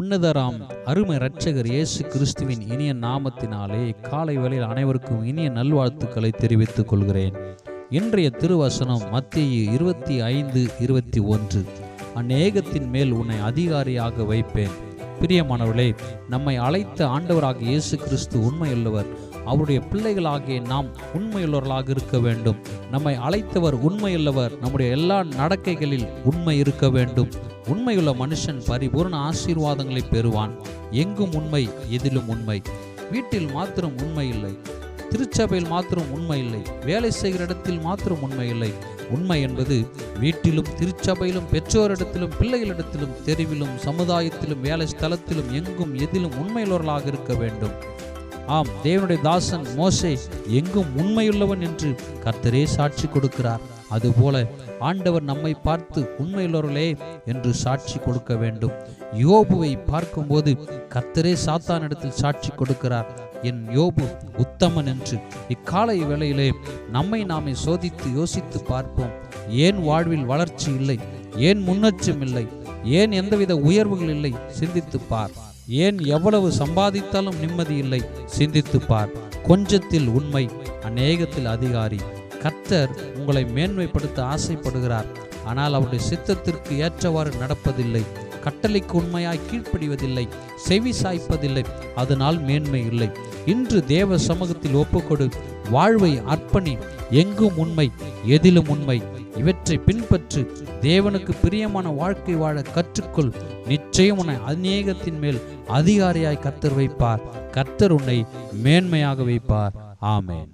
உன்னதராம் அருமை இரட்சகர் இயேசு கிறிஸ்துவின் இனிய நாமத்தினாலே காலை வேளையில் அனைவருக்கும் இனிய நல்வாழ்த்துக்களை தெரிவித்துக் கொள்கிறேன். இன்றைய திருவசனம் மத்திய இருபத்தி ஐந்து இருபத்தி ஒன்று. அநேகத்தின் மேல் உன்னை அதிகாரியாக வைப்பேன். பிரியமானவர்களே நம்மை அழைத்த ஆண்டவராக இயேசு கிறிஸ்து உண்மையுள்ளவர். அவருடைய பிள்ளைகளாகிய நாம் உண்மையுள்ளவர்களாக இருக்க வேண்டும். நம்மை அழைத்தவர் உண்மையுள்ளவர். நம்முடைய எல்லா நடக்கைகளில் உண்மை இருக்க வேண்டும். உண்மையுள்ள மனுஷன் பரிபூர்ண ஆசீர்வாதங்களை பெறுவான். எங்கும் உண்மை எதிலும் உண்மை. வீட்டில் மாத்திரம் உண்மை இல்லை. திருச்சபையில் மாத்திரம் உண்மை இல்லை. வேலை செய்கிற இடத்தில் மாத்திரம் உண்மை இல்லை. உண்மை என்பது வீட்டிலும் திருச்சபையிலும் பெற்றோரிடத்திலும் பிள்ளைகளிடத்திலும் தெருவிலும் சமுதாயத்திலும் வேலை ஸ்தலத்திலும் எங்கும் எதிலும் உண்மையுள்ளவர்களாக இருக்க வேண்டும். ஆம் தேவனுடைய தாசன் மோசே எங்கும் உண்மையுள்ளவன் என்று கர்த்தரே சாட்சி கொடுக்கிறார். அதுபோல ஆண்டவர் நம்மை பார்த்து உண்மையுள்ளவர்களே என்று சாட்சி கொடுக்க வேண்டும். யோபுவை பார்க்கும்போது கர்த்தரே சாத்தானிடத்தில் சாட்சி கொடுக்கிறார். என் யோபு உத்தமன் என்று. இக்காலை வேளையிலே நம்மை நாமே சோதித்து யோசித்து பார்ப்போம். ஏன் வாழ்வில் வளர்ச்சி இல்லை? ஏன் முன்னேற்றம் இல்லை? ஏன் எந்தவித உயர்வுகள் இல்லை? சிந்தித்து பார். ஏன் எவ்வளவு சம்பாதித்தாலும் நிம்மதி இல்லை? சிந்தித்து பார் கொஞ்சத்தில் உண்மை அநேகத்தில் அதிகாரி. கர்த்தர் உங்களை மேன்மைப்படுத்த ஆசைப்படுகிறார். ஆனால் அவருடைய சித்தத்திற்கு ஏற்றவாறு நடப்பதில்லை. கட்டளைக்கு உண்மையாய் கீழ்ப்படிவதில்லை செவி சாய்ப்பதில்லை அதனால் மேன்மை இல்லை. இன்று தேவ சமூகத்தில் ஒப்புக்கொடு வாழ்வை அர்ப்பணி எங்கும் உண்மை எதிலும் உண்மை. இவற்றை பின்பற்று தேவனுக்கு பிரியமான வாழ்க்கை வாழ கற்றுக்கொள். நிச்சயம் உன்னை அநேகத்தின் மேல் அதிகாரியாய் கத்தர் வைப்பார். கத்தர் உன்னை மேன்மையாக வைப்பார். ஆமேன்.